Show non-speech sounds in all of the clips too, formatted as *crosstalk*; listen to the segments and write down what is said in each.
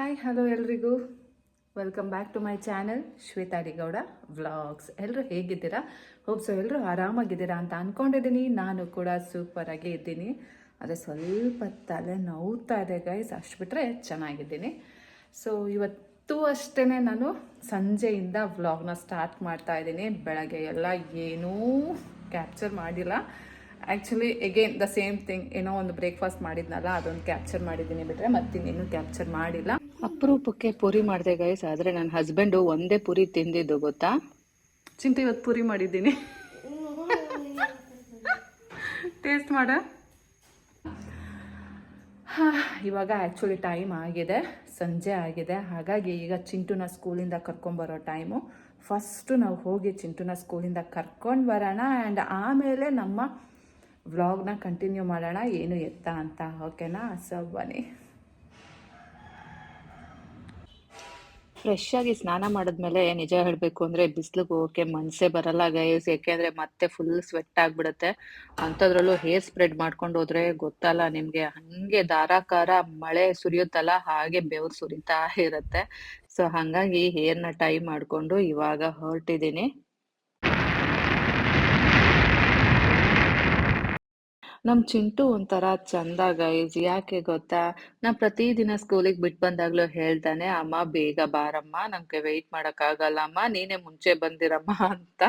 Hi hello ಎಲ್ರಿಗೂ. Welcome back to my channel Shweta Adigowda vlogs ಎಲ್ಲರೂ ಹೇಗಿದ್ದೀರಾ? Hope so ಎಲ್ಲರೂ ಆರಾಮಾಗಿದ್ದೀರಾ ಅಂತ ಅಂದ್ಕೊಂಡಿದ್ದೀನಿ ನಾನು ಕೂಡ ಸೂಪರಾಗಿ ಇದ್ದೀನಿ. ಆದರೆ ಸ್ವಲ್ಪ ತಲೆ ನೋವ್ತಾ ಇದೆ ಗೈಸ್ ಅಷ್ಟು ಬಿಟ್ಟರೆ ಚೆನ್ನಾಗಿದ್ದೀನಿ. ಸೊ ಇವತ್ತು ಅಷ್ಟೇ ನಾನು ಸಂಜೆಯಿಂದ ವ್ಲಾಗ್ನ ಸ್ಟಾರ್ಟ್ ಮಾಡ್ತಾ ಇದ್ದೀನಿ. ಬೆಳಗ್ಗೆ ಎಲ್ಲ ಏನೂ ಕ್ಯಾಪ್ಚರ್ ಮಾಡಿಲ್ಲ. Actually again the same thing ಏನೋ ಒಂದು ಬ್ರೇಕ್ಫಾಸ್ಟ್ ಮಾಡಿದ್ನಲ್ಲ, ಅದೊಂದು ಕ್ಯಾಪ್ಚರ್ ಮಾಡಿದ್ದೀನಿ ಬಿಟ್ಟರೆ ಮತ್ತಿನ್ನೇನು ಕ್ಯಾಪ್ಚರ್ ಮಾಡಿಲ್ಲ. ಅಪರೂಪಕ್ಕೆ ಪೂರಿ ಮಾಡಿದೆ ಗೈಸ್ ಆದರೆ ನನ್ನ ಹಸ್ಬೆಂಡು ಒಂದೇ ಪೂರಿ ತಿಂದಿದ್ದು, ಗೊತ್ತಾ? ಚಿಂತೆ, ಇವತ್ತು ಪೂರಿ ಮಾಡಿದ್ದೀನಿ. ಟೇಸ್ಟ್ ಮಾಡ. ಇವಾಗ ಆ್ಯಕ್ಚುಲಿ ಟೈಮ್ ಆಗಿದೆ. ಸಂಜೆ ಆಗಿದೆ. ಹಾಗಾಗಿ ಈಗ ಚಿಂಟುನ ಸ್ಕೂಲಿಂದ ಕರ್ಕೊಂಬರೋ ಟೈಮು ಫಸ್ಟು ನಾವು ಹೋಗಿ ಚಿಂಟುನ ಸ್ಕೂಲಿಂದ ಕರ್ಕೊಂಡು ಬರೋಣ ಆ್ಯಂಡ್ ಆಮೇಲೆ ನಮ್ಮ ವ್ಲಾಗ್ನ ಕಂಟಿನ್ಯೂ ಮಾಡೋಣ. ಏನು ಎತ್ತ ಅಂತ ಓಕೆನಾ ಸೊ ಬನ್ನಿ. ಫ್ರೆಶ್ ಆಗಿ ಸ್ನಾನ ಮಾಡಿದ್ಮೇಲೆ ನಿಜ ಹೇಳಬೇಕು ಅಂದರೆ ಬಿಸಿಲಿಗೆ ಹೋಗೋಕ್ಕೆ ಮನಸ್ಸೇ ಬರಲ್ಲ ಗೈಸ್ ಯಾಕೆಂದರೆ ಮತ್ತೆ ಫುಲ್ ಸ್ವೆಟ್ ಆಗ್ಬಿಡುತ್ತೆ. ಅಂಥದ್ರಲ್ಲೂ ಹೇರ್ ಸ್ಪ್ರೆಡ್ ಮಾಡ್ಕೊಂಡು ಹೋದ್ರೆ ಗೊತ್ತಲ್ಲ ನಿಮಗೆ. ಹಂಗೆ ಧಾರಾಕಾರ ಮಳೆ ಸುರಿಯುತ್ತಲ್ಲ, ಹಾಗೆ ಬೆವರು ಸುರಿತಾ ಇರುತ್ತೆ. ಸೊ ಹಾಗಾಗಿ ಹೇರ್ನ ಟೈ ಮಾಡಿಕೊಂಡು ಇವಾಗ ಹೊರಟಿದ್ದೀನಿ. ನಮ್ಮ ಚಿಂಟು ಒಂಥರ ಚಂದ ಗೈಸ್ ಯಾಕೆ ಗೊತ್ತಾ? ನಾ ಪ್ರತಿದಿನ ಸ್ಕೂಲಿಗೆ ಬಿಟ್ಟು ಬಂದಾಗ್ಲೂ ಹೇಳ್ತಾನೆ, ಅಮ್ಮ, ಬೇಗ ಬಾರಮ್ಮ ನಮ್ಗೆ ವೆಯ್ಟ್ ಮಾಡೋಕ್ಕಾಗಲ್ಲ ಅಮ್ಮ, ನೀನೇ ಮುಂಚೆ ಬಂದಿರಮ್ಮ *laughs* ಅಂತ.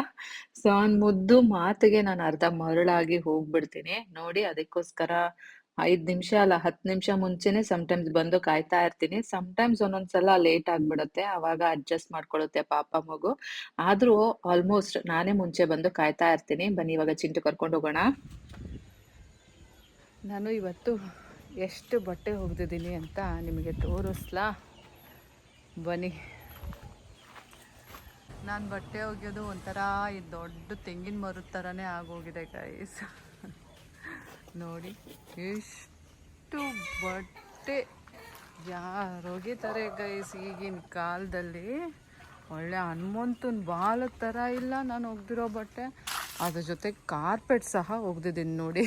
ಸೊ ಅವ್ನ ಮುದ್ದು ಮಾತಿಗೆ ನಾನು ಅರ್ಧ ಮರಳಾಗಿ ಹೋಗ್ಬಿಡ್ತೀನಿ. ನೋಡಿ, ಅದಕ್ಕೋಸ್ಕರ ಐದು ನಿಮಿಷ ಅಲ್ಲ, ಹತ್ತು ನಿಮಿಷ ಮುಂಚೆನೆ ಸಮ್ಟೈಮ್ಸ್ ಬಂದು ಕಾಯ್ತಾ ಇರ್ತೀನಿ. ಸಮ್ಟೈಮ್ಸ್ ಒಂದೊಂದ್ಸಲ ಲೇಟ್ ಆಗ್ಬಿಡುತ್ತೆ, ಅವಾಗ ಅಡ್ಜಸ್ಟ್ ಮಾಡ್ಕೊಳ್ಳುತ್ತೆ ಪಾಪ ಮಗು. ಆದ್ರೂ ಆಲ್ಮೋಸ್ಟ್ ನಾನೇ ಮುಂಚೆ ಬಂದು ಕಾಯ್ತಾ ಇರ್ತೀನಿ. ಬನ್ನಿ, ಇವಾಗ ಚಿಂಟು ಕರ್ಕೊಂಡು ಹೋಗೋಣ. ನಾನು ಇವತ್ತು ಎಷ್ಟು ಬಟ್ಟೆ ಒಗ್ದಿದ್ದೀನಿ ಅಂತ ನಿಮಗೆ ತೋರಿಸ್ಲಾ? ಬನ್ನಿ. ನಾನು ಬಟ್ಟೆ ಒಗೆಯೋದು ಒಂಥರ ಈ ದೊಡ್ಡ ತೆಂಗಿನ ಮರದ ಥರನೇ ಆಗೋಗಿದೆ ಗೈಸ್ ನೋಡಿ, ಎಷ್ಟು ಬಟ್ಟೆ ಯಾರು ಒಗಿತಾರೆ ಗೈಸ್ ಈಗಿನ ಕಾಲದಲ್ಲಿ. ಒಳ್ಳೆ ಹನುಮಂತನ ಬಾಲದ ಥರ ಇಲ್ಲ ನಾನು ಒಗ್ದಿರೋ ಬಟ್ಟೆ. ಅದ್ರ ಜೊತೆ ಕಾರ್ಪೆಟ್ ಸಹ ಒಗ್ದಿದ್ದೀನಿ ನೋಡಿ.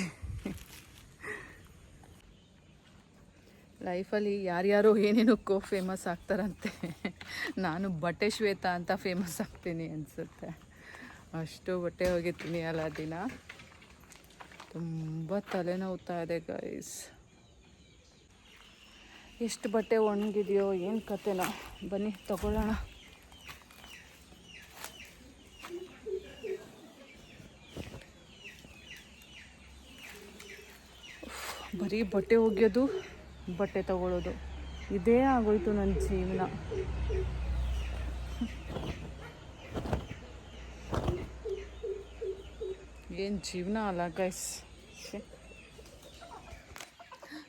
ಲೈಫಲ್ಲಿ ಯಾರ್ಯಾರೋ ಏನೇನಕ್ಕೋ ಫೇಮಸ್ ಆಗ್ತಾರಂತೆ. ನಾನು ಬಟ್ಟೆ ಶ್ವೇತ ಅಂತ ಫೇಮಸ್ ಆಗ್ತೀನಿ ಅನಿಸುತ್ತೆ. ಅಷ್ಟು ಬಟ್ಟೆ ಹೋಗಿರ್ತೀನಿ ಅಲ್ಲ ದಿನ. ತುಂಬ ತಲೆನೋವ್ತಾ ಇದೆ ಗೈಸ್ ಎಷ್ಟು ಬಟ್ಟೆ ಒಣಗಿದೆಯೋ, ಏನು ಕತೆನೋ. ಬನ್ನಿ, ತಗೊಳ್ಳೋಣ. ಬರೀ ಬಟ್ಟೆ ಒಗೆಯೋದು. ಬಟ್ಟೆ ತಗೊಳ್ಳೋದು ಇದೇ ಆಗೋಯ್ತು ನನ್ನ ಜೀವನ. ಏನು ಜೀವನ ಅಲ್ಲ ಗೈಸ್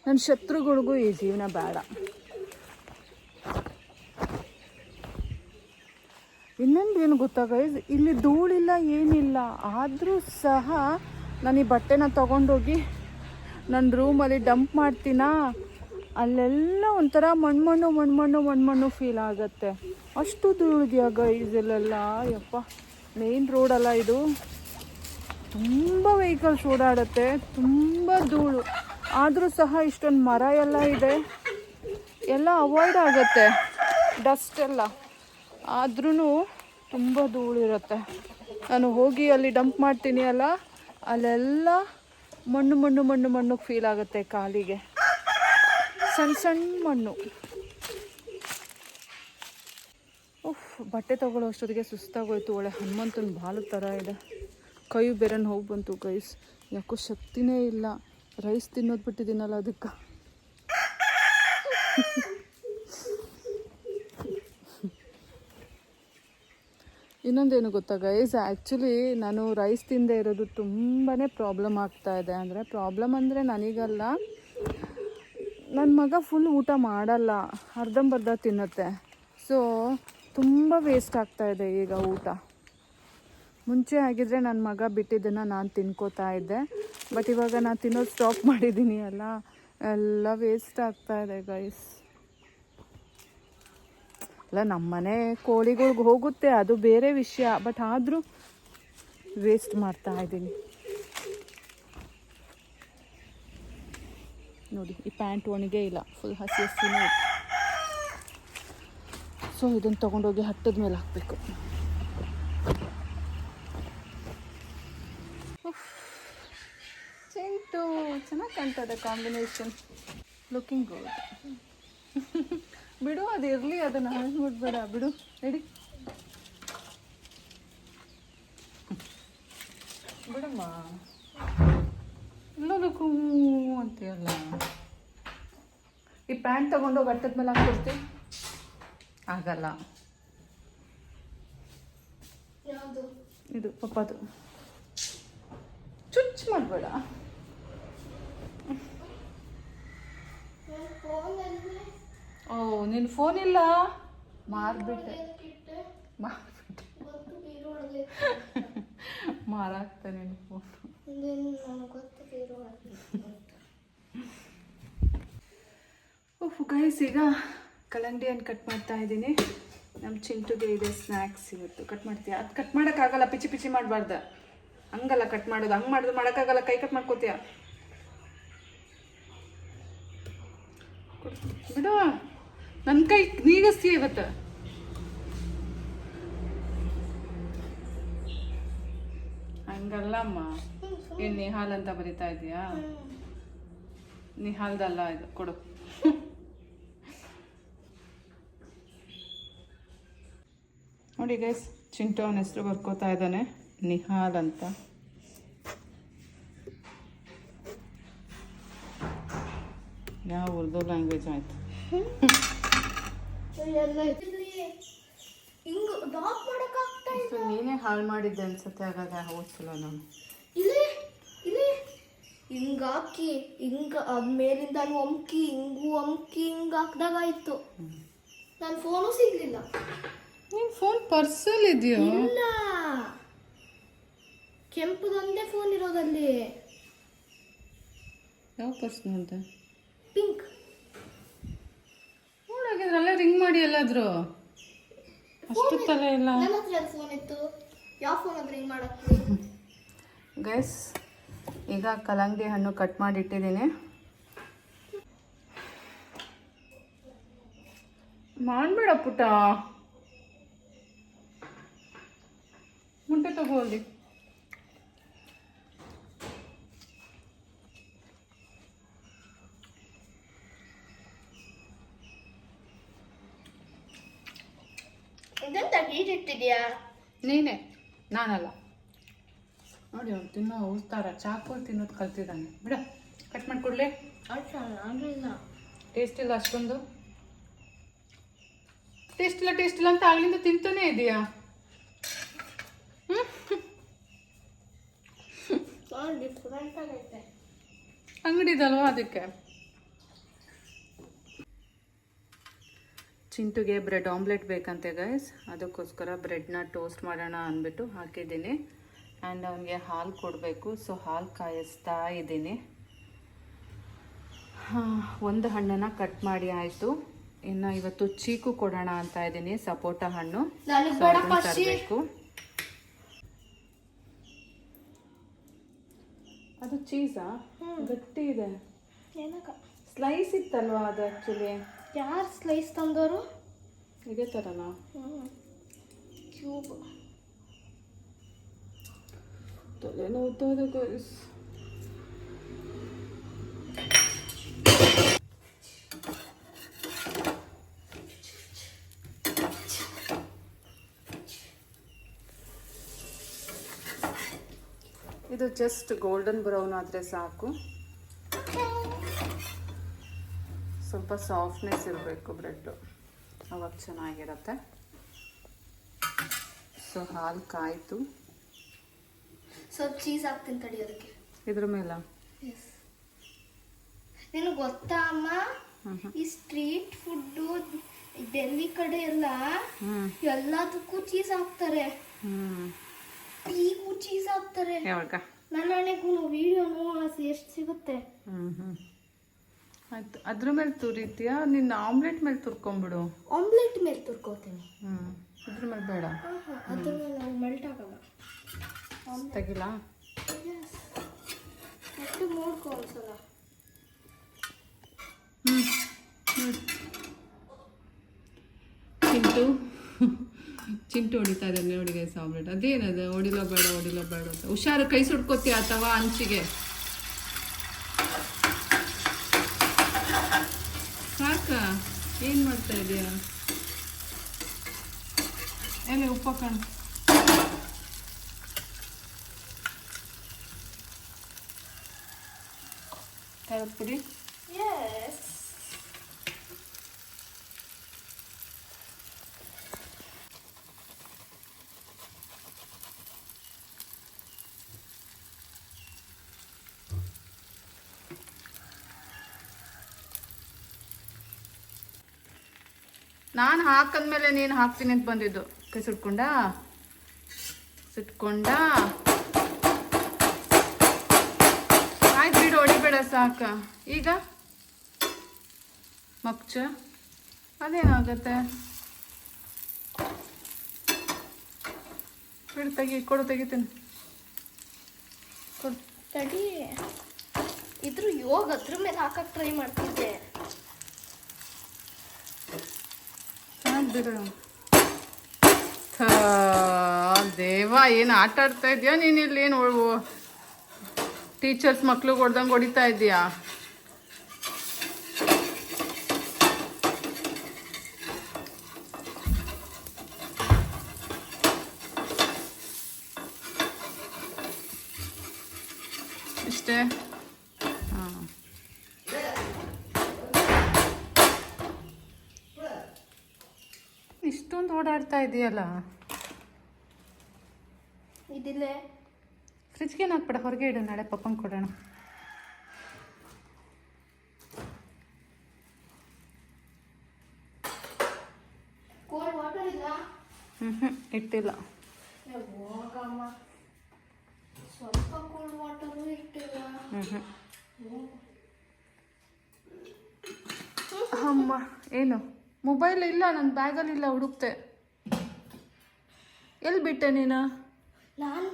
ನನ್ನ ಶತ್ರುಗಳಿಗೂ ಈ ಜೀವನ ಬೇಡ. ಇನ್ನೊಂದು ಏನು ಗೊತ್ತಾ ಗೈಸ್ ಇಲ್ಲಿ ಧೂಳಿಲ್ಲ, ಏನಿಲ್ಲ. ಆದರೂ ಸಹ ನಾನು ಈ ಬಟ್ಟೆನ ತಗೊಂಡೋಗಿ ನನ್ನ ರೂಮಲ್ಲಿ ಡಂಪ್ ಮಾಡ್ತೀನಾ? ಅಲ್ಲೆಲ್ಲ ಒಂಥರ ಮಣ್ಮಣ್ಣು ಮಣ್ಮಣ್ಣು ಮಣ್ಮಣ್ಣು ಫೀಲ್ ಆಗುತ್ತೆ. ಅಷ್ಟು ಧೂಳಿದೆಯಾ ಗೈಸ್ ಇಲ್ಲೆಲ್ಲ? ಯಪ್ಪ ಮೇನ್ ರೋಡಲ್ಲ ಇದು. ತುಂಬ ವೆಹಿಕಲ್ಸ್ ಓಡಾಡುತ್ತೆ. ತುಂಬ ಧೂಳು. ಆದರೂ ಸಹ ಇಷ್ಟೊಂದು ಮರ ಎಲ್ಲ ಇದೆ. ಎಲ್ಲ ಅವಾಯ್ಡ್ ಆಗುತ್ತೆ. ಡಸ್ಟ್ ಎಲ್ಲ. ಆದ್ರೂ ತುಂಬ ಧೂಳಿರುತ್ತೆ. ನಾನು ಹೋಗಿ ಅಲ್ಲಿ ಡಂಪ್ ಮಾಡ್ತೀನಿ ಅಲ್ಲ? ಅಲ್ಲೆಲ್ಲ ಮಣ್ಣು ಮಣ್ಣು ಮಣ್ಣು ಮಣ್ಣು ಫೀಲ್ ಆಗುತ್ತೆ ಕಾಲಿಗೆ. ಸಣ್ಣ ಸಣ್ಣ ಮಣ್ಣು. ಉಫ್, ಬಟ್ಟೆ ತಗೊಳ್ಳೋ ಅಷ್ಟೊತ್ತಿಗೆ ಸುಸ್ತಾಗೋಯ್ತು. ಒಳ್ಳೆ ಹನುಮಂತನ ಬಾಲು ಥರ ಇದೆ. ಕೈ ಬೇರೆ ಹೋಗಿ ಬಂತು ಗೈಸ್ ಯಾಕೋ ಶಕ್ತಿನೇ ಇಲ್ಲ. ರೈಸ್ ತಿನ್ನೋದು ಬಿಟ್ಟಿದ್ದೀನಲ್ಲ ಅದಕ್ಕೆ. ಇನ್ನೊಂದೇನು ಗೊತ್ತಾ ಗೈಸ್ ಆ್ಯಕ್ಚುಲಿ ನಾನು ರೈಸ್ ತಿಂದೇ ಇರೋದು ತುಂಬಾ ಪ್ರಾಬ್ಲಮ್ ಆಗ್ತಾ ಇದೆ. ಅಂದರೆ ಪ್ರಾಬ್ಲಮ್ ಅಂದರೆ ನನಗಲ್ಲ. ನನ್ನ ಮಗ ಫುಲ್ ಊಟ ಮಾಡಲ್ಲ, ಅರ್ಧಂಬರ್ಧ ತಿನ್ನುತ್ತೆ. ಸೊ ತುಂಬ ವೇಸ್ಟ್ ಆಗ್ತಾ ಇದೆ ಈಗ ಊಟ. ಮುಂಚೆ ಆಗಿದ್ರೆ ನನ್ನ ಮಗ ಬಿಟ್ಟಿದ್ದನ್ನು ನಾನು ತಿನ್ಕೋತಾ ಇದ್ದೆ. ಬಟ್ ಇವಾಗ ನಾನು ತಿನ್ನೋದು ಸ್ಟಾಪ್ ಮಾಡಿದ್ದೀನಿ ಅಲ್ಲ. ಎಲ್ಲ ವೇಸ್ಟ್ ಆಗ್ತಾ ಇದೆ ಗೈಸ್ ಅಲ್ಲ ನಮ್ಮನೆ ಕೋಳಿಗಳ್ಗೆ ಹೋಗುತ್ತೆ, ಅದು ಬೇರೆ ವಿಷಯ. ಬಟ್ ಆದರೂ ವೇಸ್ಟ್ ಮಾಡ್ತಾ ಇದ್ದೀನಿ ನೋಡಿ, ಈ ಪ್ಯಾಂಟ್ ಒಣಗೇ ಇಲ್ಲ. ಫುಲ್ ಹಸಿ ಹಸಿನೇ ಇದೆ ಸೊ ಇದನ್ನು ತೊಗೊಂಡೋಗಿ ಹಟ್ಟದ ಮೇಲೆ ಹಾಕಬೇಕು. ಚಿಂಟು, ಚೆನ್ನಾಗಿ ಕಾಣ್ತದೆ ಕಾಂಬಿನೇಷನ್ ಲುಕಿಂಗ್ ಗುಡ್ ಬಿಡು, ಅದು ಇರಲಿ, ಅದನ್ನು ಹಾಳ್ಬಿಡ್ಬೇಡ ಬಿಡು ಹೇಳಿ ಬಿಡಮ್ಮ. ಎಲ್ಲದಕ್ಕೂ ಅಂತೀಯಲ್ಲ ಈ ಪ್ಯಾಂಟ್ ತಗೊಂಡೋಗಿ ಅಟ್ಟದ ಮೇಲೆ ಹಾಕ್ಕೊಡ್ತಿ ಆಗಲ್ಲ. ಇದು ಪಪ್ಪದು. ಚುಚ್ ಮಾಡಬೇಡ. ಓ ನಿನ್ನ ಫೋನ್ ಇಲ್ಲ? ಮಾರ್ಬಿಟ್ಟೆ. ಮಾರ್ಬಿಟ್ಟೆ. ಮತ್ತು ಬೀರೊಳಗೆ ಮಾರಾಕ್ತ ನಿನ್ನ ಫೋನ್ *laughs* ಓಹ್ ಗೈಸ್ ಈಗ ಕಲಂಗಡಿ ಹಣ್ಣು ಕಟ್ ಮಾಡ್ತಾ ಇದ್ದೀನಿ. ನಮ್ಮ ಚಿಂಟುಗೆ ಇದೆ ಸ್ನ್ಯಾಕ್ಸ್ ಇವತ್ತು. ಕಟ್ ಮಾಡ್ತೀಯಾ? ಅದು ಕಟ್ ಮಾಡೋಕ್ಕಾಗಲ್ಲ, ಪಿಚಿ ಪಿಚಿ ಮಾಡಬಾರ್ದ. ಹಂಗಲ್ಲ ಕಟ್ ಮಾಡೋದು, ಹಂಗೆ ಮಾಡೋದು, ಮಾಡೋಕ್ಕಾಗಲ್ಲ. ಕೈ ಕಟ್ ಮಾಡ್ಕೋತೀಯ. ಬಿಡು. ನನ್ನ ಕೈ ನೀಗಸ್ತೀಯ ಇವತ್ತು? ಹಂಗಲ್ಲ ಅಮ್ಮ ಏನು ನಿಹಾಲ್ ಅಂತ ಬರಿತಾ ಇದ್ದೀಯಾ ನಿಹಾಲ್ದಲ್ಲ ಇದು ಕೊಡು. ನೋಡಿ ಗೈಸ್ ಚಿಂಟು ಅವನ ಹೆಸರು ಬರ್ಕೋತಾ ಇದ್ದಾನೆ ನಿಹಾಲ್ ಅಂತ. ಯಾವ ಉರ್ದು ಲ್ಯಾಂಗ್ವೇಜ್ ಆಯ್ತು? ನೀನೇ ಹಾಳು ಮಾಡಿದ್ದೆ ಅನ್ಸುತ್ತೆ ಹಾಗಾದ್ರೆ ಹೋಗ್ತಿಲ್ಲ ನಾನು ಹಿಂಗ ಹಾಕಿ ಹಿಂಗ ಮೇಲಿಂದ ಒಮ್ಕಿ ಹಿಂಗು ಒಮ್ಕಿ ಹಿಂಗ ಹಾಕ್ದಾಗ ಆಯ್ತು. ನನ್ನ ಫೋನು ಸಿಗ್ಲಿಲ್ಲ. ನಿಮ್ಮ ಫೋನ್ ಪರ್ಸಲ್ ಇದೆಯೋ? ಇಲ್ಲ. ಕೆಂಪುದೊಂದೇ ಫೋನ್ ಇರೋದಲ್ಲಿ. ಯಾವ ಪರ್ಸ್ ಅಂತ ಪಿಂಕ್ ನೋಡಾಗಿದ್ರೆ ಅಲ್ಲೇ ರಿಂಗ್ ಮಾಡಿ ಎಲ್ಲಾದರೂ. ಅಷ್ಟು ತಲೆ ಇಲ್ಲ. ನನ್ನ ಹತ್ರ ಫೋನ್ ಇತ್ತು. ಯಾವ ಫೋನ್ ರಿಂಗ್ ಮಾಡಕ್ಕೆ? *laughs* ಗೈಸ್ ಈಗ ಕಲ್ಲಂಗಡಿ ಹಣ್ಣು ಕಟ್ ಮಾಡಿ ಇಟ್ಟಿದ್ದೀನಿ ಮಾಡಬೇಡ ಪುಟ್ಟ. ಮುಂಟೆ ತಗೋ ಅಲ್ಲಿ. ಇದೆಂತ ಹೀಟ್ ಇಟ್ಟಿದ್ಯಾ ನೀನೇ ನಾನಲ್ಲ. ನೋಡಿ ಅವ್ನು ತಿನ್ನೋ ಉಸ್ತಾರ ಚಾಕು ತಿನ್ನೋದು ಕಲ್ತಿದ್ದಾನೆ. ಬಿಡ ಕಟ್ ಮಾಡಿಕೊಡ್ಲೆ ಟೇಸ್ಟ್ ಇಲ್ಲ ಅಷ್ಟೊಂದು. ಟೇಸ್ಟ್ ಇಲ್ಲ ಟೇಸ್ಟ್ ಇಲ್ಲ ಅಂತ ಆಗ್ಲಿಂದ ತಿಂತಾನೆ ಇದೆಯಾ? ಅಂಗಡಿದಲ್ವಾ ಅದಕ್ಕೆ? ಚಿಂಟುಗೆ ಬ್ರೆಡ್ ಆಮ್ಲೆಟ್ ಬೇಕಂತೆ ಗೈಸ್ ಅದಕ್ಕೋಸ್ಕರ ಬ್ರೆಡ್ನ ಟೋಸ್ಟ್ ಮಾಡೋಣ ಅಂದ್ಬಿಟ್ಟು ಹಾಕಿದ್ದೀನಿ. ಆ್ಯಂಡ್ ಅವನಿಗೆ ಹಾಲು ಕೊಡಬೇಕು. ಸೊ ಹಾಲು ಕಾಯಿಸ್ತಾ ಇದ್ದೀನಿ. ಒಂದು ಹಣ್ಣನ್ನ ಕಟ್ ಮಾಡಿ ಆಯಿತು. ಇನ್ನು ಇವತ್ತು ಚೀಕು ಕೊಡೋಣ ಅಂತ ಇದ್ದೀನಿ ಸಪೋಟ ಹಣ್ಣು. ತರಬೇಕು. ಅದು ಚೀಸಾ? ಗಟ್ಟಿ ಇದೆ. ಸ್ಲೈಸ್ ಇತ್ತಲ್ವಾ ಅದು ಆ್ಯಕ್ಚುಲಿ ಯಾರು ಸ್ಲೈಸ್ ತಂದವರು ಇದೇ ಥರನಾ ಕ್ಯೂಬ್ ತಲೆ ನೋವ್ತಾ ಇದೆ ಗೈಸ್ ಇದು ಜಸ್ಟ್ ಗೋಲ್ಡನ್ ಬ್ರೌನ್ ಆದರೆ ಸಾಕು. ಸ್ವಲ್ಪ ಸಾಫ್ಟ್ನೆಸ್ ಇರಬೇಕು ಬ್ರೆಡ್ಡು. ಅವಾಗ ಚೆನ್ನಾಗಿರುತ್ತೆ. ಸೊ ಹಾಲು ಕಾಯ್ತು. ಸ್ವಲ್ಪ ಚೀಸ್ ಹಾಕ್ತೀನಿ ತಡಿ ಅದಕ್ಕೆ. ಇದ್ರ ಮೇಲೆ? ಎಸ್ ನಿನಗೆ ಗೊತ್ತಾ ಅಮ್ಮ. ಈ ಸ್ಟ್ರೀಟ್ ಫುಡ್ಡು ಡೆಲ್ಲಿ ಕಡೆ ಎಲ್ಲ ಎಲ್ಲದಕ್ಕೂ ಚೀಸ್ ಹಾಕ್ತಾರೆ. ಈಗೂ ಚೀಸ್ ಹಾಕ್ತಾರೆ. ನನ್ನ ಹಣೆಗೂ ವಿಡಿಯೋ ನೋಡೋಣ ಎಷ್ಟು ಸಿಗುತ್ತೆ. ಆಯ್ತು. ಅದ್ರ ಮೇಲೆ ತುರಿತೀಯಾ? ನಿನ್ನ ಆಮ್ಲೆಟ್ ಮೇಲೆ ತುರ್ಕೊಂಬಿಡು ಆಮ್ಲೆಟ್ ಮೇಲೆ ತುರ್ಕೋತೀನಿ. ಹ್ಞೂ ಇದ್ರ ಮೇಲೆ ಬೇಡ. ಅದ್ರ ಮೇಲೆ ಮೆಲ್ಟ್ ಆಗಲ್ಲ. ಹ್ಮ್ ಚಿಂಟು. ಚಿಂಟು ಹೊಡಿತಾ ಇದ್ದಾನೆ ನೋಡಿ ಗೈಸ್ ಆಮ್ಲೆಟ್ ಅದೇನದು? ಹೊಡಿಲೋ ಬೇಡ ಹೊಡಿಲೋ ಬೇಡ ಅಂತ. ಹುಷಾರು, ಕೈ ಸುಟ್ಕೋತೀಯ ಅಥವಾ ಅಂಚಿಗೆ? ಸಾಕ? ಏನು ಮಾಡ್ತಾ ಇದೀಯಾ? ಉಪ್ಪು ಉಪ್ಪ ಖಾರದ ಪುಡಿ Yes. ನಾನು ಹಾಕಂದ್ಮೇಲೆ ನೀನು ಹಾಕ್ತೀನಿ ಅಂತ ಬಂದಿದ್ದು. ಕೈ ಸುಟ್ಕೊಂಡ? ಸುಟ್ಕೊಂಡ? ಬಿಡು ಸಾಕ. ಈಗ? ಮಗ್ಚ? ಅದೇನಾಗತ್ತೆ? ಬಿಡು ತೆಗಿ ಕೊಡು ತೆಗಿತೀನಿ ಕೊಡು. ತಡಿ. ಇದ್ರ ಯೋಗ ಅದ್ರ ಮೇಲೆ ಹಾಕಕ್ ಟ್ರೈ ಮಾಡ್ತಿದ್ದೆ. ಚೆನ್ನಾಗಿ ಬಿಡು? ದೇವ ಏನು ಆಟ ಆಡ್ತಾ ಇದೆಯಾ ನೀನು ಇಲ್ಲಿ? ಏನು ಟೀಚರ್ಸ್ ಮಕ್ಕಳು ಹೊಡ್ದಂಗೆ ಹೊಡಿತಾ ಇದೆಯಾ ಇಷ್ಟೇ? ಹಾಂ. ಇಷ್ಟೊಂದು ಓಡಾಡ್ತಾ ಇದೆಯಲ್ಲ? ಇದಿಲ್ಲೇ. ಫ್ರಿಜ್ಗೆ ಹಾಕ್ಬೇಡ ಹೊರಗೆ ಇಡು ನಾಳೆ ಪಪ್ಪಂಗೆ ಕೊಡೋಣ. ಹ್ಞೂ ಹ್ಞೂ ಇಟ್ಟಿಲ್ಲ. ಸ್ವಲ್ಪ ಕೋಲ್ಡ್ ವಾಟರ್ ಅಮ್ಮ ಏನು? ಮೊಬೈಲ್ ಇಲ್ಲ ನನ್ನ ಬ್ಯಾಗಲ್ಲಿ ಇಲ್ಲ ಹುಡುಕ್ತೆ ಎಲ್ಲಿ ಬಿಟ್ಟೆ ನೀನು? ನಾನು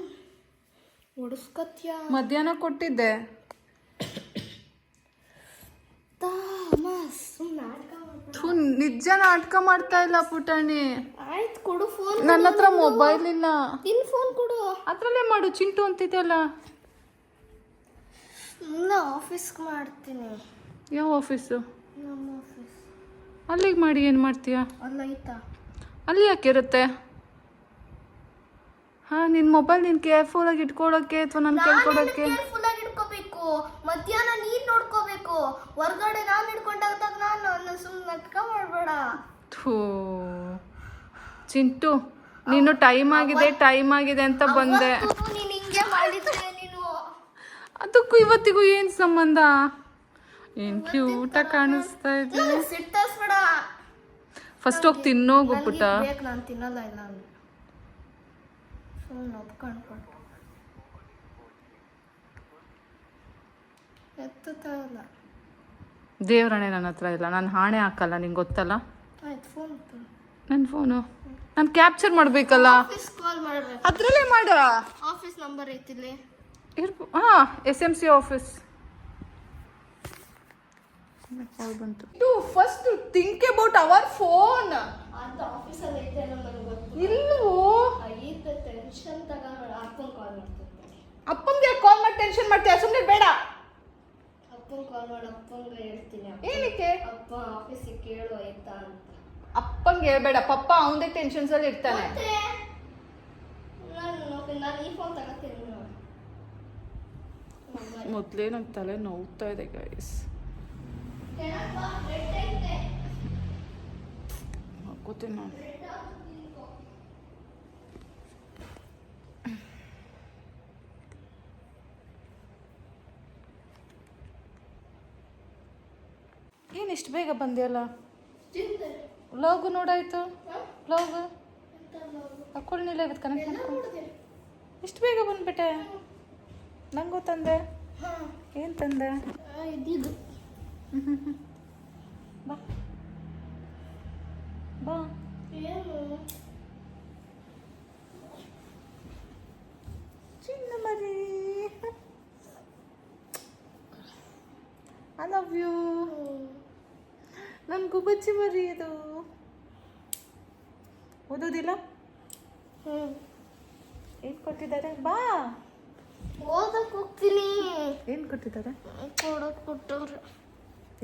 ಹೊಡಿಸ್ಕತ್ಯ ಮಧ್ಯಾಹ್ನ ಕೊಟ್ಟಿದ್ದೆ. ಥು ನಿಜ ನಾಟಕ ಮಾಡ್ತಾ ಇಲ್ಲ ಪುಟಾಣಿ. ಆಯ್ತು ಕೊಡು ಫೋನ್ ನನ್ನ ಹತ್ರ ಮೊಬೈಲ್ ಇಲ್ಲ. ನಿನ್ ಫೋನ್ ಕೊಡು. ಅದರಲ್ಲೇ ಮಾಡು ಚಿಂಟು ಅಂತಿದೆಯಲ್ಲ. ನಾ ಆಫೀಸ್ಗೆ ಮಾಡ್ತೀನಿ. ಯಾವ ಆಫೀಸು ನಮ್ಮ ಆಫೀಸ್ ಅಲ್ಲಿಗೆ ಮಾಡಿ ಏನು ಮಾಡ್ತೀಯಾ? ಅಲ್ಲ ಆಯ್ತಾ ಅಲ್ಲಿ ಯಾಕಿರುತ್ತೆ ಹಾಂ ನಿನ್ನ ಮೊಬೈಲ್ ನೀನು ಕೇರ್ಫುಲ್ಲಾಗಿ ಇಟ್ಕೊಳಕ್ಕೆ ಅಥವಾ ನಾನು ಕೇಳ್ಕೊಳಕ್ಕೆ ಕೇರ್ಫುಲ್ ಆಗಿ ಇಟ್ಕೋಬೇಕು. ಮಧ್ಯಾಹ್ನ ನೀನು ನೋಡ್ಕೋಬೇಕು. ಹೊರಗಡೆ ನಾನು ಹಿಡ್ಕೊಂಡಾಗ ನಾನು ನನ್ನ ಸುಮ್ಮನೆ ನಾಟಕ ಮಾಡಬೇಡ. ಥೂ. ಚಿಂಟು ನೀನು ಟೈಮ್ ಆಗಿದೆ ಟೈಮ್ ಆಗಿದೆ ಅಂತ ಬಂದೆ. ನೀನ್ ಹಿಂಗೆ ಮಾಡಿದ್ರೆ ನೀನು. ಅದಕ್ಕೂ ಇವತ್ತಿಗೂ ಏನು ಸಂಬಂಧ? ಏನು ಕ್ಯೂಟ ಕಾಣಿಸ್ತಾ ಇದೆ. ಫಸ್ಟ್ ಹೋಗಿ ತಿನ್ನೋಗು ಪುಟ್ಟ ನಾನು ತಿನ್ನಲ್ಲ ಇಲ್ಲ ಸುಮ್ಮನೆ ಒಪ್ಕೊಂಡ್ಕೊಂಡು ಎತ್ತುತ್ತಾ ಇಲ್ಲ ದೇವ್ರಣೆ ನನ್ನ ಹತ್ರ ಇಲ್ಲ. ನಾನು ಹಾಣೆ ಹಾಕಲ್ಲ ನಿಂಗೆ ಗೊತ್ತಲ್ಲ? ಆಯ್ತು ಫೋನ್ ನನ್ನ ಫೋನು ನಾನು ಕ್ಯಾಪ್ಚರ್ ಮಾಡಬೇಕಲ್ಲ? ಆಫೀಸ್ ಕಾಲ್ ಮಾಡ್ಬೇಕು. ಅದರಲ್ಲೇ ಮಾಡ. ಆಫೀಸ್ ನಂಬರ್ ಐತಿಲ್ಲಿ ಇರ್ಬೋ ಹಾಂ S M C office call ಬಂತು. ಇದು first think about our phone ಅಂತ ಆಫೀಸಲ್ಲಿ ಐತೆ ಅನ್ನೋ ನನಗೆ ಗೊತ್ತು. ಇಲ್ವೋ? ಐತೆ ಟೆನ್ಷನ್ ತಗೊಂಡು ಅಪ್ಪನ ಕಾಲ್ ಮಾಡ್ತಿರ್ತೀನಿ. ಅಪ್ಪಂಗೆ ಕಾಲ್ ಮಾಡಿ ಟೆನ್ಷನ್ ಮಾಡ್ತೀಯ? ಸುಮ್ಮನೆ ಬೇಡ. ಅಪ್ಪನ ಕಾಲ್ ಮಾಡಿ ಅಪ್ಪಂಗೆ ಹೇಳ್ತೀನಿ ಏನಕ್ಕೆ? ಅಪ್ಪ ಆಫೀಸಿಗೆ ಕೇಳು ಆಯ್ತಾ ಅಂತ. ಅಪ್ಪಂಗೆ ಹೇಳ್ಬೇಡ. ಪಪ್ಪ ಅವನದೇ ಟೆನ್ಷನ್ಸ್ ಅಲ್ಲಿ ಇರ್ತಾನೆ. ನಾನು ನಾನು ಈ ಫೋನ್ ತಗೋತೀನಿ ಮೊದಲೇ ನಂಗೆ ತಲೆ ನೋವ್ತಾ ಇದೆ ಗೈಸ್ ಹಾಕೋತೀನಿ ನಾನು. ಏನು ಇಷ್ಟು ಬೇಗ ಬಂದಿಯಲ್ಲ ಲೋಗು ನೋಡಾಯ್ತು? ಲೋಗು ಹಾಕೊಳ್ಳಿಲ್ಲ ಇವತ್ತು ಕನೆಕ್ಟ್ ಮಾಡ್ಕೊಂಡು ಇಷ್ಟು ಬೇಗ ಬಂದ್ಬಿಟ್ಟೆ? ನಂಗೂ ತಂದೆ. ಏನು ತಂದೆ? ಬಾ. ಬಾ. ಚಿನ್ನ ಮರಿ. ಐ ಲವ್ ಯು ನನ್ನ ಗುಬ್ಬಚ್ಚಿ ಮರಿ ಇದು ಓದೋದಿಲ್ಲ? ಹ್ಞೂ ಏನು ಕೊಟ್ಟಿದ್ದಾರೆ? ಬಾ. ಓದಕ್ಕೆ ಹೋಗ್ತೀನಿ. ಏನು ಕೊಟ್ಟಿದ್ದಾರೆ? ಕೊಡೋದು ಕೊಟ್ಟವ್ರೆ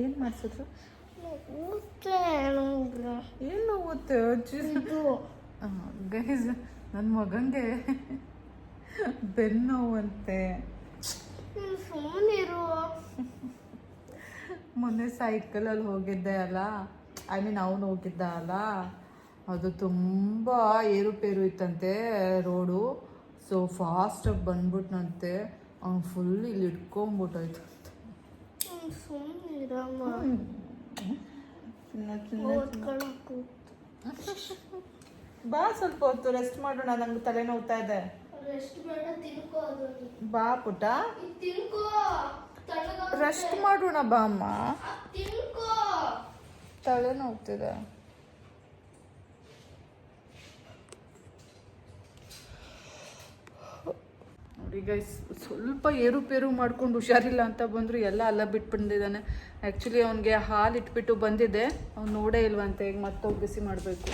ಏನು ಮಾಡಿಸಿದ್ರು? ಓದ್ತೆ ಏನು ಓದ್ತೆ ಅಜ್ಜಿ? ಇದು. ಗೈಸ್ ನನ್ನ ಮಗಂಗೆ ಬೆನ್ನೋವಂತೆ ಸುಮ್ಮನೆ ಸುಮ್ಮನಿರು ಮೊನ್ನೆ ಸೈಕಲಲ್ಲಿ ಹೋಗಿದ್ದೆ ಅಲ್ಲ? ಐ ಮೀನ್ ಅವನು ಹೋಗಿದ್ದ ಅಲ್ಲ? ಅದು ತುಂಬ ಏರುಪೇರು ಇತ್ತಂತೆ ರೋಡು. ಸೊ ಫಾಸ್ಟಾಗಿ ಬಂದ್ಬಿಟ್ನಂತೆ. ಅವ್ನು ಫುಲ್ ಇಲ್ಲಿ ಇಟ್ಕೊಂಬಿಟ್ಟೋಯ್ತು ಬಾ ಸ್ವಲ್ಪ ಹೊತ್ತು ರೆಸ್ಟ್ ಮಾಡೋಣ. ನಂಗೆ ತಲೆ ನೋವ್ತಾ ಇದೆ ಬಾ ಪುಟ್ಟ. ರೆಸ್ಟ್ ಮಾಡೋಣ ಬಾ ಅಮ್ಮ ಅದ್ ಹೋಗ್ತಿದೆ ತಲೆ ನೋವ್ತಿದೆ ನೋಡಿ ಗೈಸ್ ಸ್ವಲ್ಪ ಏರುಪೇರು ಮಾಡ್ಕೊಂಡು ಹುಷಾರಿಲ್ಲ ಅಂತ ಬಂದರು ಎಲ್ಲ ಅಲ್ಲ ಬಿಟ್ಟು ಬಂದಿದ್ದಾನೆ ಆ್ಯಕ್ಚುಲಿ ಅವನಿಗೆ ಹಾಲು ಇಟ್ಬಿಟ್ಟು ಬಂದಿದ್ದೆ ಅವ್ನು ನೋಡೇ ಇಲ್ವಂತೆ ಈಗ ಮತ್ತೋಗಿ ಬಿಸಿ ಮಾಡಬೇಕು.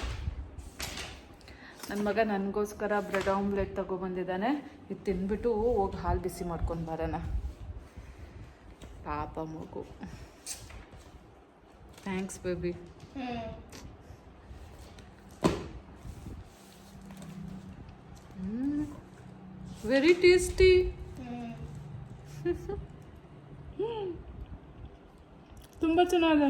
ನನ್ನ ಮಗ ನನಗೋಸ್ಕರ ಬ್ರೆಡ್ ಆಮ್ಲೆಟ್ ತಗೊಬಂದಿದ್ದಾನೆ ಇದು ತಿಂದ್ಬಿಟ್ಟು ಹೋಗಿ ಹಾಲು ಬಿಸಿ ಮಾಡ್ಕೊಂಡು ಬರೋಣ. ಪಾಪ ಮಗು thanks baby hmm very tasty hmm ತುಂಬ ಚೆನ್ನಾಗಿದೆ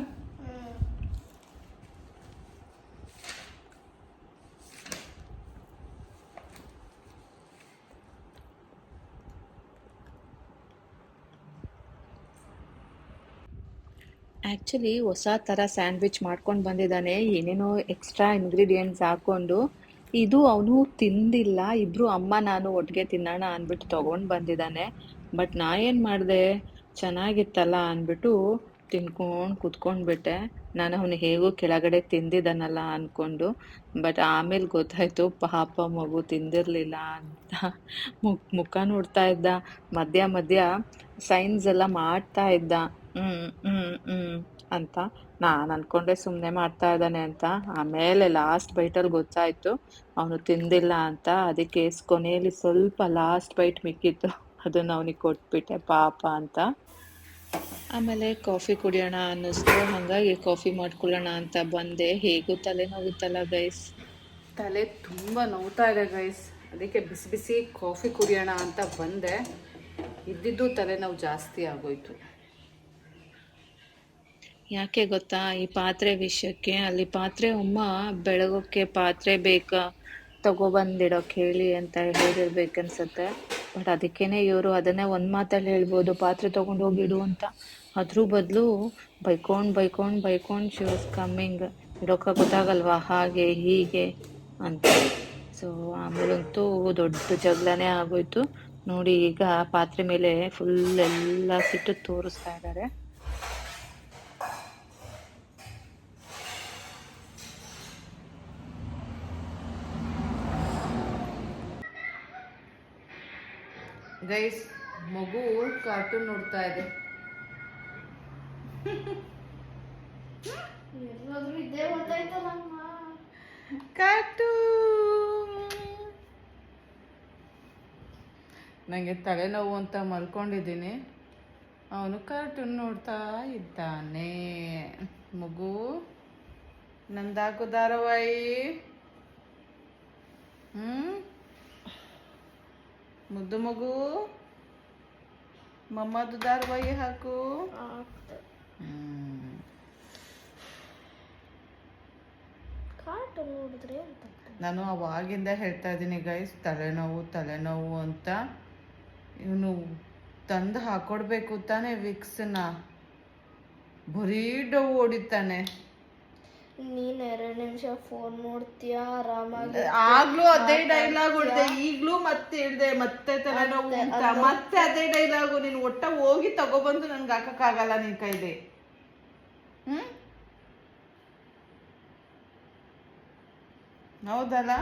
ಆ್ಯಕ್ಚುಲಿ ಹೊಸ ಥರ ಸ್ಯಾಂಡ್ವಿಚ್ ಮಾಡ್ಕೊಂಡು ಬಂದಿದ್ದಾನೆ. ಏನೇನೋ ಎಕ್ಸ್ಟ್ರಾ ಇಂಗ್ರೀಡಿಯೆಂಟ್ಸ್ ಹಾಕ್ಕೊಂಡು ಇದು ಅವನು ತಿಂದಿಲ್ಲ. ಇಬ್ಬರು ಅಮ್ಮ ನಾನು ಒಟ್ಟಿಗೆ ತಿನ್ನೋಣ ಅಂದ್ಬಿಟ್ಟು ತೊಗೊಂಡು ಬಂದಿದ್ದಾನೆ. ಬಟ್ ನಾ ಏನು ಮಾಡಿದೆ? ಚೆನ್ನಾಗಿತ್ತಲ್ಲ ಅಂದ್ಬಿಟ್ಟು ತಿನ್ಕೊಂಡು ಕುತ್ಕೊಂಡ್ಬಿಟ್ಟೆ ನಾನು ಅವನು ಹೇಗೂ ಕೆಳಗಡೆ ತಿಂದಿದ್ದಾನಲ್ಲ ಅಂದ್ಕೊಂಡು ಬಟ್ ಆಮೇಲೆ ಗೊತ್ತಾಯ್ತು, ಪಾಪ ಮಗು ತಿಂದಿರಲಿಲ್ಲ ಅಂತ ಮುಖ ಮುಖ ನೋಡ್ತಾ ಇದ್ದ. ಮಧ್ಯ ಮಧ್ಯ ಸೈನ್ಸ್ ಎಲ್ಲ ಮಾಡ್ತಾ ಇದ್ದ. ಅಂತ ನಾನ್ ಅನ್ಕೊಂಡೆ ಸುಮ್ಮನೆ ಮಾಡ್ತಾ ಇದ್ದಾನೆ ಅಂತ. ಆಮೇಲೆ ಲಾಸ್ಟ್ ಬೈಟಲ್ಲಿ ಗೊತ್ತಾಯ್ತು. ಅವನು ತಿಂದಿಲ್ಲ ಅಂತ. ಅದಕ್ಕೆ ಸ್- ಕೊನೆಯಲ್ಲಿ ಸ್ವಲ್ಪ ಲಾಸ್ಟ್ ಬೈಟ್ ಮಿಕ್ಕಿತ್ತು. ಅದನ್ನ ಅವ್ನಿಗೆ ಕೊಟ್ಬಿಟ್ಟೆ ಪಾಪ ಅಂತ. ಆಮೇಲೆ ಕಾಫಿ ಕುಡಿಯೋಣ ಅನ್ನಿಸ್ತು. ಹಾಗಾಗಿ ಕಾಫಿ ಮಾಡ್ಕೊಳ್ಳೋಣ ಅಂತ ಬಂದೆ. ಹೇಗೂ ತಲೆನೋವಿತ್ತಲ್ಲ ಗೈಸ್ ತಲೆ ತುಂಬ ನೋವ್ತಾ ಇದೆ ಗೈಸ್ ಅದಕ್ಕೆ ಬಿಸಿ ಬಿಸಿ ಕಾಫಿ ಕುಡಿಯೋಣ ಅಂತ ಬಂದೆ. ಇದ್ದಿದ್ದು ತಲೆನೋವು ಜಾಸ್ತಿ ಆಗೋಯ್ತು. ಯಾಕೆ ಗೊತ್ತಾ? ಈ ಪಾತ್ರೆ ವಿಷಯಕ್ಕೆ, ಅಲ್ಲಿ ಪಾತ್ರೆ ಉಮ್ಮ ಬೆಳಗೋಕ್ಕೆ ಪಾತ್ರೆ ಬೇಕಾ ತಗೊಬಂದಿಡೋಕೆ ಹೇಳಿ ಅಂತ ಹೇಳಿರ್ಬೇಕನ್ಸತ್ತೆ. ಬಟ್ ಅದಕ್ಕೇನೆ ಇವರು ಅದನ್ನೇ ಒಂದು ಮಾತಲ್ಲಿ ಹೇಳ್ಬೋದು, ಪಾತ್ರೆ ತಗೊಂಡು ಹೋಗಿಡು ಅಂತ. ಅದ್ರ ಬದಲು ಬೈಕೊಂಡು ಬೈಕೊಂಡು ಬೈಕೊಂಡು ಶಿ ವಾಸ್ ಕಮ್ಮಿಂಗ್. ಇಡೋಕೆ ಗೊತ್ತಾಗಲ್ವಾ? ಹಾಗೆ, ಹೀಗೆ ಅಂತ. ಸೊ ಆಮೇಲಂತೂ ದೊಡ್ಡ ಜಗಳನೇ ಆಗೋಯ್ತು. ನೋಡಿ ಈಗ ಪಾತ್ರೆ ಮೇಲೆ ಫುಲ್ ಎಲ್ಲ ಸಿಟ್ಟು ತೋರಿಸ್ತಾ ಇದ್ದಾರೆ ಗೈಸ್ ಮಗು ಕಾರ್ಟೂನ್ ನೋಡ್ತಾ ಇದೆ. ನನಗೆ ತಲೆನೋವು ಅಂತ ಮಲ್ಕೊಂಡಿದ್ದೀನಿ. ಅವನು ಕಾರ್ಟೂನ್ ನೋಡ್ತಾ ಇದ್ದಾನೆ. ಮಗು ನಂದಾಕು ಧಾರಾವಾಹಿ. ಹ್ಮ್? ಮುದ್ದು ಮಗು. ಮಮ್ಮದು ಧಾರಾವಾಹಿ ಹಾಕು. ನಾನು ಅವಾಗಿಂದ ಹೇಳ್ತಾ ಇದ್ದೀನಿ ಗೈಸ್ ತಲೆನೋವು ತಲೆನೋವು ಅಂತ. ಇವನು ತಂದು ಹಾಕೊಡ್ಬೇಕು ತಾನೆ ವಿಕ್ಸ್ನ. ಬರೀ ಡವ್ ಹೊಡಿತಾನೆ. ನೀನ್ ಎರಡು ನಿಮಿಷ ಫೋನ್ ನೋಡ್ತೀಯಾ? ಆರಾಮಾಗಿ ಆಗ್ಲೂ ಅದೇ ಡೈಲಾಗ್ ಹೊಡ್ದೆ ಈಗ್ಲೂ ಮತ್ತೆ ಹೇಳ್ದೆ ಮತ್ತೆ ತರ ಅಂತ ಮತ್ತೆ ಅದೇ ಡೈಲಾಗ್ ನೀನ್ ಒಟ್ಟ ಹೋಗಿ ತಗೊಬಂದು ನನ್ಗೆ ಹಾಕಕ್ಕಾಗಲ್ಲ ನಿನ್ ಕೈಲಿ. ಹ್ಮ್? ಹೌದಲ್ಲ?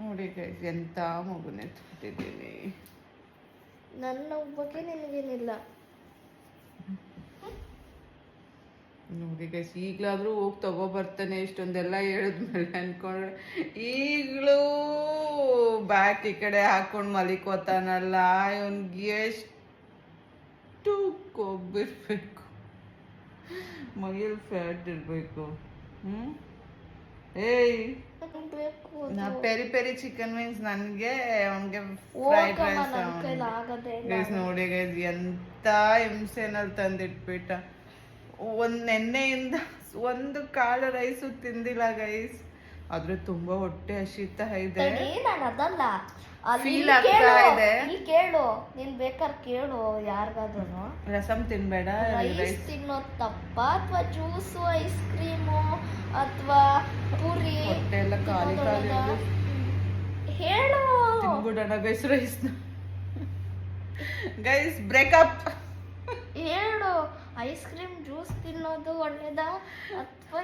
ನೋಡಿ ಗೈಸ್ ಎಂತ ಮಗುನೆ ಎತ್ಬಿಟ್ಟಿದ್ದೀನಿ ನನ್ನ ಬಗ್ಗೆ ನಿನಗೇನಿಲ್ಲ. ನೋಡಿ ಗೈಸ್ ಈಗಲಾದರೂ ಹೋಗಿ ತಗೋಬರ್ತಾನೆ ಇಷ್ಟೊಂದೆಲ್ಲ ಹೇಳಿದ್ಮೇಲೆ ಅನ್ಕೊಂಡ್ರೆ ಈಗಲೂ ಬ್ಯಾಕ್ ಈ ಕಡೆ ಹಾಕೊಂಡು ಮಲಿಕೋತಾನಲ್ಲ ಇವನ್ಗೆ ಎಷ್ಟು ಕೊಬ್ಬಿರ್ಬೇಕು ಮೈಯಲ್ಲಿ ಫ್ಯಾಟ್ ಇರಬೇಕು. ಹ್ಞೂ ಏಯ್! ನಾ ಪೆರಿ ಪೆರಿ ಚಿಕನ್ ಮೀನ್ಸ್ ನನಗೆ ಅವನಿಗೆ ಫ್ರೈಡ್ ರೈಸ್ ನೋಡಿ ಗೈಸ್ ಎಂಥ ಹಿಂಸೆನಲ್ಲಿ ತಂದಿಟ್ಬಿಟ್ಟ. ಒಂದ್ ನೆನ್ನೆಯಿಂದ ಒಂದು ಕಾಳು ರೈಸು ತಿಂದಿಲ್ಲ ಗೈಸ್ ಆದ್ರೆ ತುಂಬಾ ಹೊಟ್ಟೆ ಹಸಿತಾ ಇದೆ. ನಾನು ಅದಲ್ಲ. ಆಗ್ತಾ ಕೇಳು ಇದೆ. ಕೇಳು. ನೀನ್ ಬೇಕಾದ್ರೆ ಕೇಳು ಯಾರಿಗಾದ್ರೂ ರಸಂ ತಿನ್ಬೇಡ ರೈಸ್ ತಿನ್ನೋದು ತಪ್ಪ? ಅಥವಾ ಜ್ಯೂಸು ಐಸ್ ಕ್ರೀಮು ಅಥವಾ ಪೂರಿ ಹೊಟ್ಟೆ ಎಲ್ಲ ಖಾಲಿ. ಹೇಳು. ತಿನ್ಬಿಡೋಣ ಗೈಸ್ ರೈಸ್ ಗೈಸ್ ಬ್ರೇಕಪ್ ಹೇಳು. ಐಸ್ ಕ್ರೀಮ್ ಜ್ಯೂಸ್ ತಿನ್ನೋದು ಒಳ್ಳೇದ? ಅಥವಾ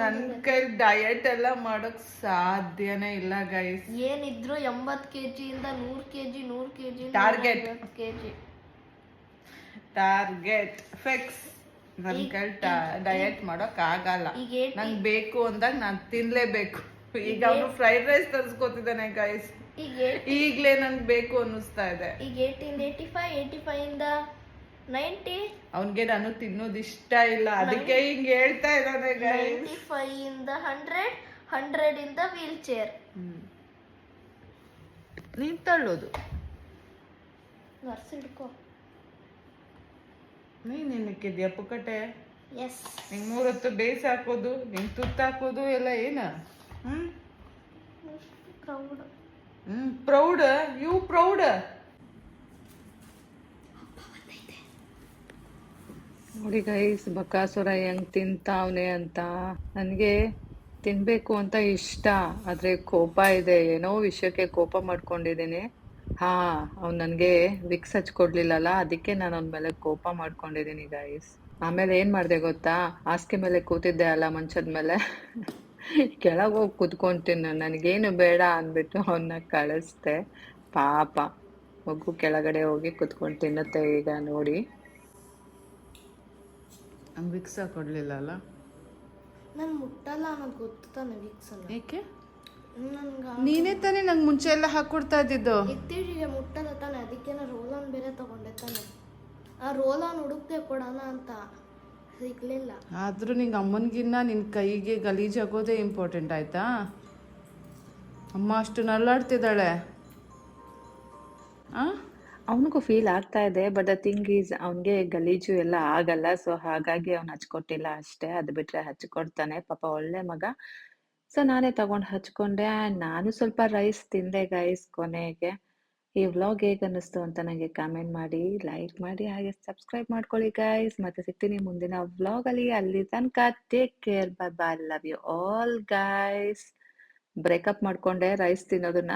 ನನ್ ಕೈ ಡಯಟ್ ಎಲ್ಲ ಮಾಡೋಕ್ ಸಾಧ್ಯನೇ ಇಲ್ಲ ಗೈಸ್ ಏನಿದ್ರು ಎಂಬತ್ ಇಂದ ನೂರ್ ಕೆಜಿ ನೂರ್ KG target KG. Target fix ನನ್ ಕೈ ಡಯಟ್ ಮಾಡೋಕ್ ಆಗಲ್ಲ. ನಂಗ್ ಬೇಕು ಅಂದಾಗ ನಾನ್ ತಿನ್ಲೇಬೇಕು. ಈಗ ಅವನು ಫ್ರೈಡ್ ರೈಸ್ ತರ್ಸ್ಕೊತಿದ್ದಾನೆ ಗೈಸ್ ಈಗ್ಲೇ ನನ್ಗೆ ಬೇಕು ಅನ್ನಿಸ್ತಾ ಇದೆ. ಈಗ eighteen eighty five eighty five ಇಂದ ನೈಂಟಿ ಅವನ್ಗೆ ನಾನು ತಿನ್ನೋದು ಇಷ್ಟ ಇಲ್ಲ. ಅದಕ್ಕೆ ಹಿಂಗ್ ಹೇಳ್ತಾ ಇದ್ದಾನೆ ನೈಂಟಿ ಫೈವ್ ಇಂದ ಹಂಡ್ರೆಡ್ ಹಂಡ್ರೆಡ್ ಇಂದ ವೀಲ್ ಚೇರ್. ನೀನ್ ತಳ್ಳೋದು. ನರ್ಸ್ ಹಿಡ್ಕೋ. ನೀನ್ ಏನಕ್ಕಿದ್ಯಾ ಪುಕ್ಕಟೆ ಎಸ್ ನಿಂಗ್ ಮೂರೊತ್ತು ಬೇಸ್ ಹಾಕೋದು ನಿಂಗ್ ತುತ್ತ ಹಾಕೋದು ಎಲ್ಲ ಏನ? Hmm. Proud hmm proud you proud ನೋಡಿ ಗೈಸ್ ಬಕಾಸುರ ಹೆಂಗ್ ತಿಂತಾವ್ನೆ ಅಂತ. ನನಗೆ ತಿನ್ಬೇಕು ಅಂತ ಇಷ್ಟ, ಆದ್ರೆ ಕೋಪ ಇದೆ. ಏನೋ ವಿಷಯಕ್ಕೆ ಕೋಪ ಮಾಡ್ಕೊಂಡಿದ್ದೀನಿ. ಹಾ, ಅವ್ನು ನನಗೆ ವಿಕ್ಸ್ ಹಚ್ಕೊಡ್ಲಿಲ್ಲಲ್ಲ, ಅದಕ್ಕೆ ನಾನು ಅವನ ಮೇಲೆ ಕೋಪ ಮಾಡ್ಕೊಂಡಿದ್ದೀನಿ ಗೈಸ್ ಆಮೇಲೆ ಏನು ಮಾಡ್ದೆ ಗೊತ್ತಾ? ಹಾಸಿಗೆ ಮೇಲೆ ಕೂತಿದ್ದೆ ಅಲ್ಲ ಮಂಚದ ಮೇಲೆ. *laughs* ಕೆಳಗೆ ಹೋಗಿ ಕುತ್ಕೊಂತೀನಿ ನನಗೇನು ಬೇಡ ಅಂದ್ಬಿಟ್ಟು ಅವನ್ನ ಕಳಿಸ್ದೆ. ಪಾಪ. ಮಗು ಕೆಳಗಡೆ ಹೋಗಿ ಕುತ್ಕೊಂಡು ತಿನ್ನುತ್ತೆ ಈಗ ನೋಡಿ. ನಂಗೆ ವಿಕ್ಸ್ ಹಾಕೊಡ್ಲಿಲ್ಲ ಅಲ್ಲ? ನಾನು ಮುಟ್ಟಲ್ಲ ಅನ್ನೋದು ಗೊತ್ತು ತಾನೆ ವಿಕ್ಸ್ ಅಲ್ಲ ಏಕೆ? ನನ್ಗ ನೀನೇ ತಾನೇ ನಂಗೆ ಮುಂಚೆ ಎಲ್ಲ ಹಾಕೊಡ್ತಾ ಇದ್ದಿದ್ದು. ಇತ್ತೀಚೆಗೆ ಮುಟ್ಟಲ್ಲ ತಾನೆ ಅದಕ್ಕೆ ನಾನು ರೋಲಾನ್ ಬೇರೆ ತಗೊಂಡೆ ತಾನೆ. ಆ ರೋಲಾನ್ ಆನ್ ಹುಡುಕ್ದೆ ಕೊಡೋಣ ಅಂತ ಸಿಗ್ಲಿಲ್ಲ. ಆದ್ರೂ ನಿಂಗೆ ಅಮ್ಮನಿಗಿನ್ನ ನಿನ್ನ ಕೈಗೆ ಗಲೀಜಾಗೋದೇ ಇಂಪಾರ್ಟೆಂಟ್ ಆಯ್ತಾ? ಅಮ್ಮ ಅಷ್ಟು ನಲ್ಲಾಡ್ತಿದ್ದಾಳೆ. ಆ? ಅವನಿಗೂ ಫೀಲ್ ಆಗ್ತಾ ಇದೆ ಬಟ್ ದ ಥಿಂಗ್ ಈಸ್ ಅವನಿಗೆ ಗಲೀಜು ಎಲ್ಲ ಆಗಲ್ಲ ಸೊ ಹಾಗಾಗಿ ಅವ್ನು ಹಚ್ಕೊಟ್ಟಿಲ್ಲ ಅಷ್ಟೇ. ಅದು ಬಿಟ್ರೆ ಹಚ್ಕೊಡ್ತಾನೆ, ಪಾಪ ಒಳ್ಳೆ ಮಗ. ಸೊ ನಾನೇ ತಗೊಂಡು ಹಚ್ಕೊಂಡೆ ನಾನು ಸ್ವಲ್ಪ ರೈಸ್ ತಿಂದೆ ಗೈಸ್ ಕೊನೆಗೆ. ಈ ವ್ಲಾಗ್ ಹೇಗೆ ಅನ್ನಿಸ್ತು ಅಂತ ನನಗೆ ಕಾಮೆಂಟ್ ಮಾಡಿ ಲೈಕ್ ಮಾಡಿ, ಹಾಗೆ ಸಬ್ಸ್ಕ್ರೈಬ್ ಮಾಡ್ಕೊಳ್ಳಿ ಗೈಸ್ ಮತ್ತೆ ಸಿಗ್ತೀನಿ ಮುಂದಿನ ವ್ಲಾಗ್ ಅಲ್ಲಿ. ಅಲ್ಲಿ ತನಕ take care bye bye love you all guys breakup ಮಾಡ್ಕೊಂಡೆ ರೈಸ್ ತಿನ್ನೋದನ್ನ.